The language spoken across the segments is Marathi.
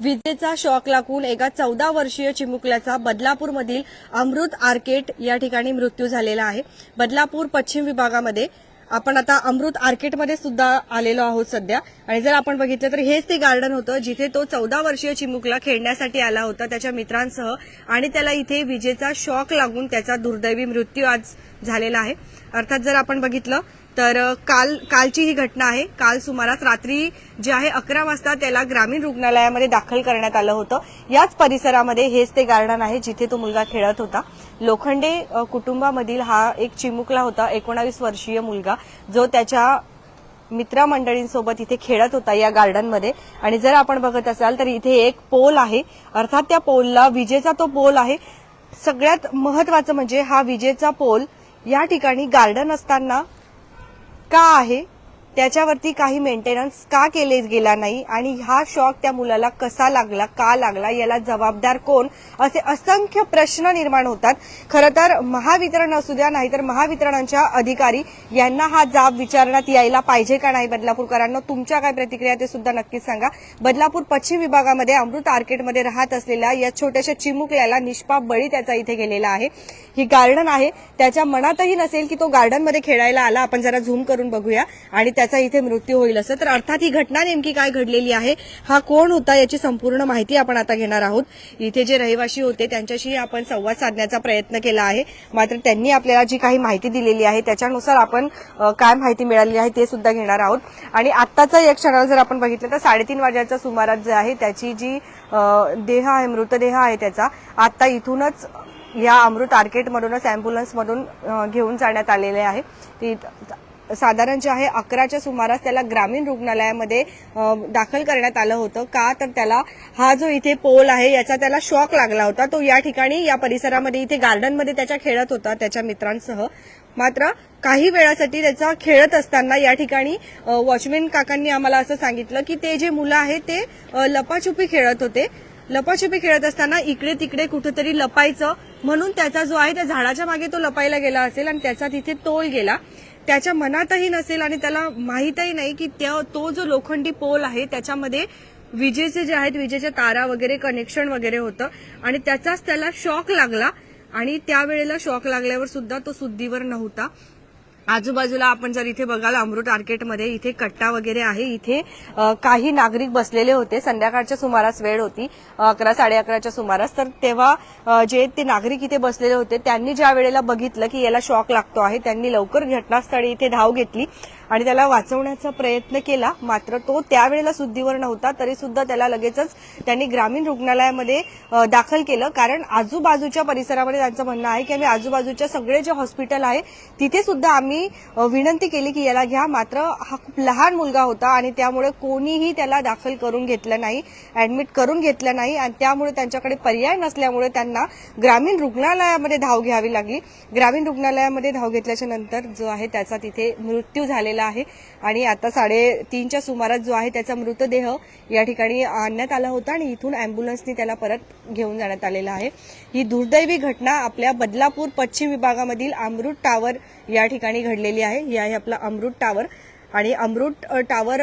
विजेचा शॉक लागून एका चौदा वर्षीय चिमुकल्याचा बदलापूरमधील अमृत आर्केट या ठिकाणी मृत्यू झालेला आहे. बदलापूर पश्चिम विभागामध्ये आपण आता अमृत आर्केटमध्ये सुद्धा आलेलो आहोत सध्या. आणि जर आपण बघितलं तर हेच ते गार्डन होतं जिथे तो चौदा वर्षीय चिमुकला खेळण्यासाठी आला होता त्याच्या मित्रांसह. आणि त्याला इथे विजेचा शॉक लागून त्याचा दुर्दैवी मृत्यू आज झालेला आहे. अर्थात जर आपण बघितलं तर काल कालची ही घटना आहे. काल सुमारास रात्री जे आहे अकरा वाजता त्याला ग्रामीण रुग्णालयामध्ये दाखल करण्यात आलं होतं. याच परिसरामध्ये हेच ते गार्डन आहे जिथे तो मुलगा खेळत होता. लोखंडे कुटुंबामधील हा एक चिमुकला होता एकोणावीस वर्षीय मुलगा जो त्याच्या मित्रमंडळींसोबत इथे खेळत होता या गार्डनमध्ये. आणि जर आपण बघत असाल तर इथे एक पोल आहे. अर्थात त्या पोलला विजेचा तो पोल आहे. सगळ्यात महत्वाचं म्हणजे हा विजेचा पोल या ठिकाणी गार्डन असताना का आहे? त्याच्यावरती काही मेंटेनन्स का केले गेला नाही? आणि हा शॉक त्या मुलाला कसा लागला का लागला याला जबाबदार कोण? असे असंख्य प्रश्न निर्माण होतात. खरं तर महावितरण असू द्या नाहीतर महावितरणांच्या अधिकारी यांना हा जाब विचारण्यात यायला पाहिजे का नाही बदलापूरकरांना? तुमच्या काय प्रतिक्रिया ते सुद्धा नक्कीच सांगा. बदलापूर पश्चिम विभागामध्ये अमृत आर्केटमध्ये राहत असलेल्या या छोट्याशा चिमुकल्याला निष्पाप बळी त्याचा इथे गेलेला आहे. ही गार्डन आहे. त्याच्या मनातही नसेल की तो गार्डनमध्ये खेळायला आला. आपण जरा झूम करून बघूया. आणि त्याचा इथे मृत्यू होईल असं. तर अर्थात ही घटना नेमकी काय घडलेली आहे हा कोण होता याची संपूर्ण माहिती आपण आता घेणार आहोत. इथे जे रहिवाशी होते त्यांच्याशी आपण संवाद साधण्याचा प्रयत्न केला आहे. मात्र त्यांनी आपल्याला जी काही माहिती दिलेली आहे त्याच्यानुसार आपण काय माहिती मिळाली आहे ते सुद्धा घेणार आहोत. आणि आत्ताचा एक क्षणाला जर आपण बघितलं तर साडेतीन वाजेच्या सुमारास जे आहे त्याची जी देह आहे मृतदेह आहे त्याचा आता इथूनच या अमृत आर्केटमधूनच अँब्युलन्समधून घेऊन जाण्यात आलेले आहे. ती साधारण जे आहे अकराच्या सुमारास त्याला ग्रामीण रुग्णालयामध्ये दाखल करण्यात आलं होतं. का? तर त्याला हा जो इथे पोल आहे याचा त्याला शॉक लागला होता. तो या ठिकाणी या परिसरामध्ये इथे गार्डनमध्ये त्याच्या खेळत होता त्याच्या मित्रांसह. मात्र काही वेळासाठी त्याचा खेळत असताना या ठिकाणी वॉचमॅन काकांनी आम्हाला असं सांगितलं की ते जे मुलं आहे ते लपाछुपी खेळत होते. लपाछुपी खेळत असताना इकडे तिकडे कुठेतरी लपायचं म्हणून त्याचा जो आहे त्या झाडाच्या मागे तो लपायला गेला असेल आणि त्याचा तिथे तोल गेला. त्याच्या मनातही नसेल आणि त्याला माहीतही नाही की त्या- तो जो लोखंडी पोल आहे त्याच्यामध्ये विजेचे जे आहेत विजेच्या तारा वगैरे कनेक्शन वगैरे होतं. आणि त्याचाच त्याला शॉक लागला. आणि त्यावेळेला शॉक लागल्यावर सुद्धा तो सुद्धीवर नव्हता. आजूबाजूला आपण जर इथे बघाल अमृत आर्केटमध्ये इथे कट्टा वगैरे आहे. इथे काही नागरिक बसलेले होते. संध्याकाळच्या सुमारास वेळ होती. अकरा साडे अकराच्या सुमारास. तर तेव्हा जे ते नागरिक इथे बसलेले होते त्यांनी ज्या वेळेला बघितलं की याला शॉक लागतो आहे त्यांनी लवकर घटनास्थळी इथे धाव घेतली. आणि त्याला वाचवण्याचा प्रयत्न केला. मात्र तो त्यावेळेला सुद्धीवर नव्हता तरी सुद्धा त्याला लगेचच त्यांनी ग्रामीण रुग्णालयामध्ये दाखल केलं. कारण आजूबाजूच्या परिसरामध्ये त्यांचं म्हणणं आहे की आम्ही आजूबाजूच्या सगळे जे हॉस्पिटल आहे तिथे सुद्धा आम्ही विनंती केली की याला घ्या. मात्र हा खूप लहान मुलगा होता आणि त्यामुळे कोणीही त्याला दाखल करून घेतलं नाही ऍडमिट करून घेतलं नाही आणि त्यामुळे त्यांच्याकडे पर्याय नसल्यामुळे त्यांना ग्रामीण रुग्णालयामध्ये धाव घ्यावी लागली. ग्रामीण रुग्णालयामध्ये धाव घेतल्याच्या नंतर जो आहे त्याचा तिथे मृत्यू झालेला आहे. आणि आता साडेतीनच्या सुमारास जो आहे त्याचा मृतदेह या ठिकाणी आणण्यात आला होता आणि इथून अँब्युलन्सनी त्याला परत घेऊन जाण्यात आलेला आहे. ही दुर्दैवी घटना आपल्या बदलापूर पश्चिम विभागामधील अमृत टावर या ठिकाणी घडलेली आहे. ही आहे आपला अमृत टावर. आणि अमृत टावर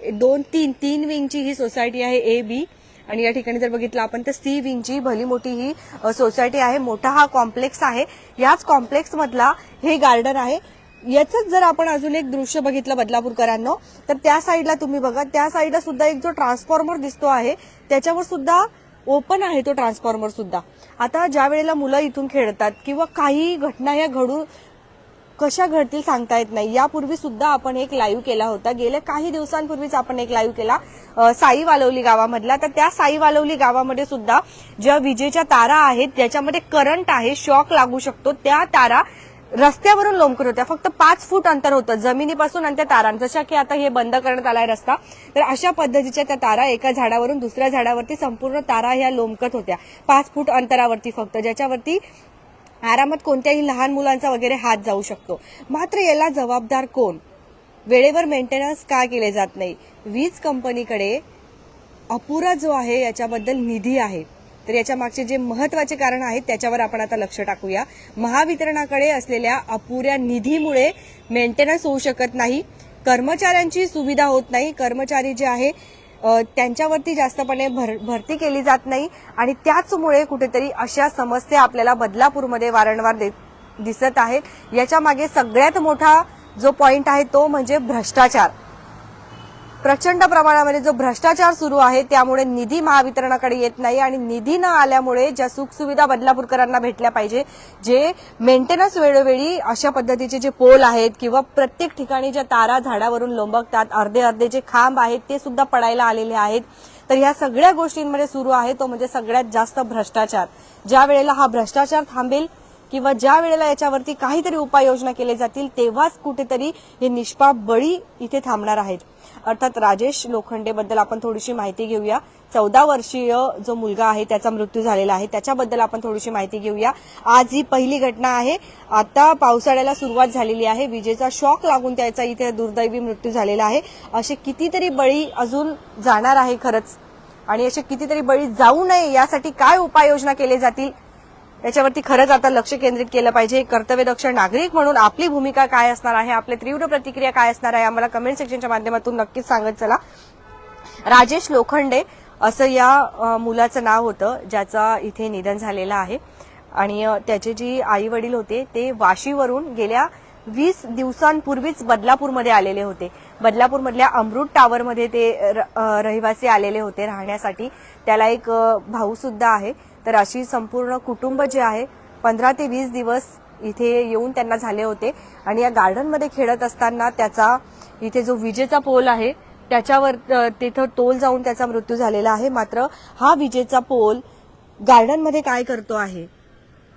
दोन तीन तीन विंगची ही सोसायटी आहे ए बी. आणि या ठिकाणी जर बघितलं आपण तर सी विंगची भली मोठी ही सोसायटी आहे. मोठा हा कॉम्प्लेक्स आहे. याच कॉम्प्लेक्स मधला हे गार्डन आहे. याचंच जर आपण अजून एक दृश्य बघितलं बदलापूरकरांनो तर त्या साईडला तुम्ही बघा. त्या साईडला सुद्धा एक जो ट्रान्सफॉर्मर दिसतो आहे त्याच्यावर सुद्धा ओपन आहे तो ट्रान्सफॉर्मर सुद्धा. आता ज्या वेळेला मुलं इथून खेळतात किंवा काही घटना ह्या घडू कशा घडतील सांगता येत नाही. यापूर्वी सुद्धा आपण एक लाईव्ह केला होता. गेल्या काही दिवसांपूर्वीच आपण एक लाईव्ह केला. साई वालवली गावामधला. तर त्या साई वालवली गावामध्ये सुद्धा ज्या विजेच्या तारा आहेत ज्याच्यामध्ये करंट आहे शॉक लागू शकतो त्या तारा रस्त्यावरून लोंबकत होत्या. फक्त पाच फूट अंतर होतं. जमिनीपासून आणि त्या तारांचं. जशा की आता हे बंद करण्यात आलाय रस्ता तर अशा पद्धतीच्या त्या तारा एका झाडावरून दुसऱ्या झाडावरती संपूर्ण तारा ह्या लोंबकत होत्या. पाच फूट अंतरावरती फक्त ज्याच्यावरती आरामात कोणत्याही लहान मुलांचा वगैरे हात जाऊ शकतो. मात्र याला जबाबदार कोण? वेळेवर मेंटेनन्स का केले जात नाही? वीज कंपनीकडे अपुरा जो आहे याच्याबद्दल निधी आहे. तर याच्या मागचे जे महत्त्वाचे कारण आहेत त्याच्यावर आपण आता लक्ष टाकूया. महावितरणाकडे असलेल्या अपुऱ्या निधीमुळे मेंटेनन्स होऊ शकत नाही कर्मचाऱ्यांची सुविधा होत नाही कर्मचारी जे आहे त्यांच्यावरती जास्तपणे भर भरती केली जात नाही आणि त्याचमुळे कुठेतरी अशा समस्या आपल्याला बदलापूरमध्ये वारंवार दे- दिसत आहेत. याच्या मागे सगळ्यात मोठा जो पॉइंट आहे तो म्हणजे भ्रष्टाचार. प्रचंड प्रमाणामध्ये जो भ्रष्टाचार सुरू आहे त्यामुळे निधी महावितरणाकडे येत नाही आणि निधी न आल्यामुळे ज्या सुखसुविधा बदलापूरकरांना भेटल्या पाहिजे जे मेंटेनन्स वेळोवेळी अशा पद्धतीचे जे पोल आहेत किंवा प्रत्येक ठिकाणी ज्या तारा झाडावरून लोंबकतात अर्धे अर्धे जे खांब आहेत ते सुद्धा पडायला आलेले आहेत. तर ह्या सगळ्या गोष्टींमध्ये सुरू आहे तो म्हणजे सगळ्यात जास्त भ्रष्टाचार. ज्या वेळेला हा भ्रष्टाचार थांबेल किंवा ज्या वेळेला याच्यावरती काहीतरी उपाययोजना केल्या जातील तेव्हाच कुठेतरी हे निष्पाप बळी इथे थांबणार आहेत. अर्थात राजेश लोखंडेबद्दल आपण थोडीशी माहिती घेऊया. चौदा वर्षीय जो मुलगा आहे त्याचा मृत्यू झालेला आहे. त्याच्याबद्दल आपण थोडीशी माहिती घेऊया. आज ही पहिली घटना आहे. आता पावसाळ्याला सुरुवात झालेली आहे. विजेचा शॉक लागून त्याचा इथे दुर्दैवी मृत्यू झालेला आहे. असे कितीतरी बळी अजून जाणार आहे खरंच. आणि असे कितीतरी बळी जाऊ नये यासाठी काय उपाययोजना केले जातील? याच्यावरती खरंच आता लक्ष केंद्रित केलं पाहिजे. कर्तव्यदक्ष नागरिक म्हणून आपली भूमिका काय असणार आहे? आपली तीव्र प्रतिक्रिया काय असणार आहे? आम्हाला कमेंट सेक्शनच्या माध्यमातून नक्कीच सांगत चला. राजेश लोखंडे असं या मुलाचं नाव होतं ज्याचा इथे निधन झालेलं आहे. आणि त्याचे जी आई वडील होते ते वाशीवरून गेल्या वीस दिवसांपूर्वीच बदलापूरमध्ये आलेले होते. बदलापूरमधल्या अमृत टावरमध्ये ते र- रहिवासी आलेले होते राहण्यासाठी. त्याला एक भाऊ सुद्धा आहे. तर अशी संपूर्ण कुटुंब जे आहे पंधरा ते वीस दिवस इथे येऊन त्यांना झाले होते. आणि या गार्डनमध्ये खेळत असताना त्याचा इथे जो विजेचा पोल आहे त्याच्यावर तिथं तोल जाऊन त्याचा मृत्यू झालेला आहे. मात्र हा विजेचा पोल गार्डनमध्ये काय करतो आहे?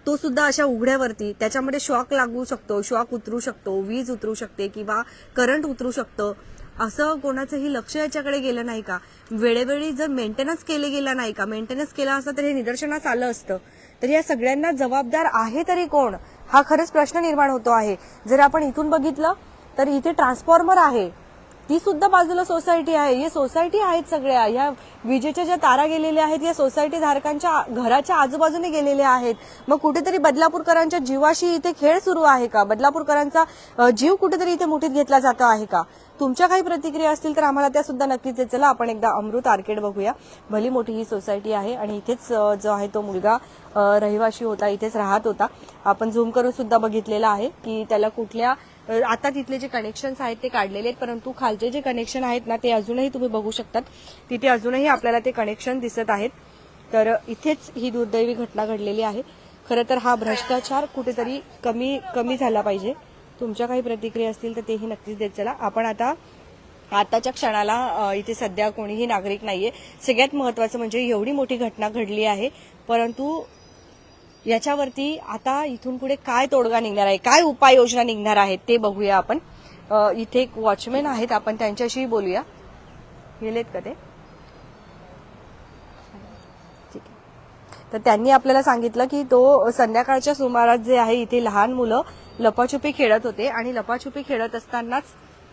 तो सुद्धा अशा उघड्यावरती त्याच्यामध्ये शॉक लागू शकतो शॉक उतरू शकतो वीज उतरू शकते किंवा करंट उतरू शकतं. असं कोणाचंही लक्ष याच्याकडे गेलं नाही का? वेळोवेळी जर मेंटेनन्स केले गेला नाही का? मेंटेनन्स केला असता तर हे निदर्शनास आलं असतं. तर या सगळ्यांना जबाबदार आहे तरी कोण? हा खरंच प्रश्न निर्माण होतो आहे. जर आपण इथून बघितलं तर इथे ट्रान्सफॉर्मर आहे. ती सुद्धा बाजूला सोसायटी आहे. या सोसायटी आहेत सगळ्या. ह्या विजेच्या ज्या तारा गेलेल्या आहेत या सोसायटी धारकांच्या घराच्या आजूबाजूने गेलेल्या आहेत. मग कुठेतरी बदलापूरकरांच्या जीवाशी इथे खेळ सुरू आहे का? बदलापूरकरांचा जीव कुठेतरी इथे मुठीत घेतला जातो आहे का? तुमच्या काही प्रतिक्रिया असतील तर आम्हाला त्या सुद्धा नक्कीच देत चला. आपण एकदा अमृत आर्केड बघूया. भली मोठी ही सोसायटी आहे आणि इथेच जो आहे तो मुलगा रहिवाशी होता इथेच राहत होता. आपण झूम करून सुद्धा बघितलेला आहे की त्याला कुठल्या आता तिथले जे कनेक्शन्स आहेत ते काढलेले आहेत परंतु खालचे जे कनेक्शन आहेत ना ते अजूनही तुम्ही बघू शकतात. तिथे अजूनही आपल्याला ते कनेक्शन दिसत आहेत. तर इथेच ही दुर्दैवी घटना घडलेली आहे. खरं तर हा भ्रष्टाचार कुठेतरी कमी कमी झाला पाहिजे. तुमच्या काही प्रतिक्रिया असतील तर तेही नक्कीच देत चला. आपण आता आताच्या क्षणाला इथे सध्या कोणीही नागरिक नाहीये. सगळ्यात महत्वाचं म्हणजे एवढी मोठी घटना घडली आहे परंतु याच्यावरती आता इथून पुढे काय तोडगा निघणार आहे काय उपाययोजना निघणार आहेत ते बघूया आपण. इथे एक वॉचमॅन आहेत आपण त्यांच्याशी बोलूया. गेलेत का ते? ठीक आहे. तर त्यांनी आपल्याला सांगितलं की तो संध्याकाळच्या सुमारास जे आहे इथे लहान मुलं लपाछुपी खेळत होते आणि लपाछुपी खेळत असतानाच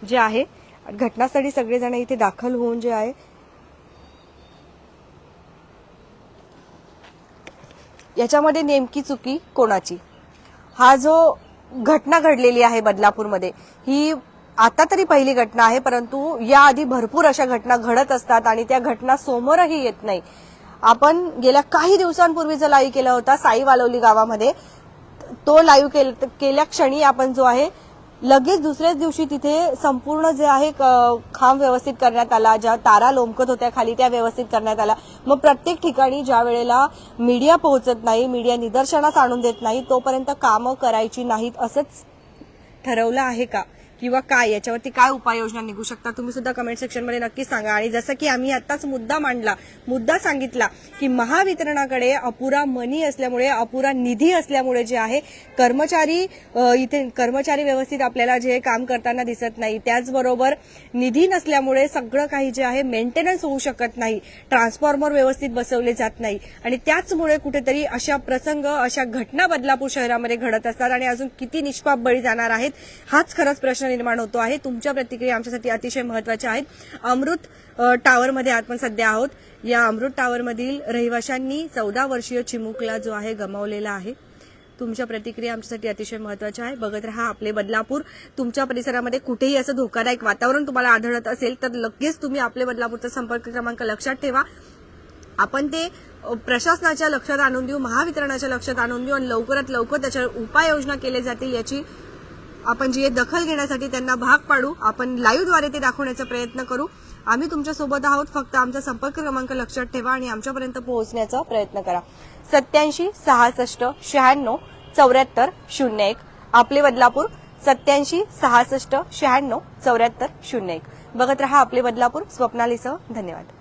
जे आहे घटनास्थळी सगळेजण इथे दाखल होऊन जे आहे याच्यामध्ये नेमकी चुकी कोणाची? हा जो घटना घडलेली आहे बदलापूरमध्ये ही आता तरी पहिली घटना आहे परंतु याआधी भरपूर अशा घटना घडत असतात आणि त्या घटना समोरही येत नाही. आपण गेल्या काही दिवसांपूर्वी जो लाईव्ह केला होता साई वालवली गावामध्ये तो लाईव्ह केल्या क्षणी आपण जो आहे लगेच दुसऱ्याच दिवशी तिथे संपूर्ण जे आहे क- खांब व्यवस्थित करण्यात आला ज्या तारा लोंबकत होत्या खाली त्या व्यवस्थित करण्यात आला. मग प्रत्येक ठिकाणी ज्या वेळेला मीडिया पोहोचत नाही मीडिया निदर्शनास आणून देत नाही तोपर्यंत कामं करायची नाहीत असंच ठरवलं आहे का? किंवा काय याच्यावरती काय उपाययोजना निघू शकतात तुम्ही सुद्धा कमेंट सेक्शनमध्ये नक्की सांगा. आणि जसं की आम्ही आताच मुद्दा मांडला मुद्दा सांगितला की महावितरणाकडे अपुरा मनी असल्यामुळे अपुरा निधी असल्यामुळे जे आहे कर्मचारी इथे कर्मचारी व्यवस्थित आपल्याला जे काम करताना दिसत नाही. त्याचबरोबर निधी नसल्यामुळे सगळं काही जे आहे मेंटेनन्स होऊ शकत नाही. ट्रान्सफॉर्मर व्यवस्थित बसवले जात नाही. आणि त्याचमुळे कुठेतरी अशा प्रसंग अशा घटना बदलापूर शहरामध्ये घडत असतात. आणि अजून किती निष्पाप बळी जाणार आहेत हाच खरंच प्रश्न निर्माण होतो आहे. तुमच्या प्रतिक्रिया आमच्यासाठी अतिशय महत्त्वाच्या आहेत. अमृत टावरमध्ये आपण सध्या आहोत. या अमृत टावरमधील रहिवाशांनी चौदा वर्षीय चिमुकला जो आहे गमावलेला आहे. तुमच्या प्रतिक्रिया आमच्यासाठी अतिशय महत्त्वाच्या आहे बघत राहा आपले बदलापूर. तुमच्या परिसरामध्ये कुठेही असं धोकादायक वातावरण तुम्हाला आढळत असेल तर लगेच तुम्ही आपले बदलापूरचा संपर्क क्रमांक लक्षात ठेवा. आपण ते प्रशासनाच्या लक्षात आणून देऊ महावितरणाच्या लक्षात आणून देऊ आणि लवकरात लवकर त्याच्यावर उपाययोजना केल्या जातील याची आपण जी दखल घेण्यासाठी त्यांना भाग पाडू आपण लाईव्हद्वारे ते दाखवण्याचा प्रयत्न करू. आम्ही तुमच्यासोबत आहोत. फक्त आमचा संपर्क क्रमांक लक्षात ठेवा आणि आमच्यापर्यंत पोहोचण्याचा प्रयत्न करा. सत्याऐंशी सहासष्ट शहाण्णव चौऱ्याहत्तर शून्य एक. आपले बदलापूर सत्याऐंशी सहासष्ट शहाण्णव चौऱ्याहत्तर शून्य एक. बघत रहा आपले बदलापूर स्वप्नालीसह. धन्यवाद.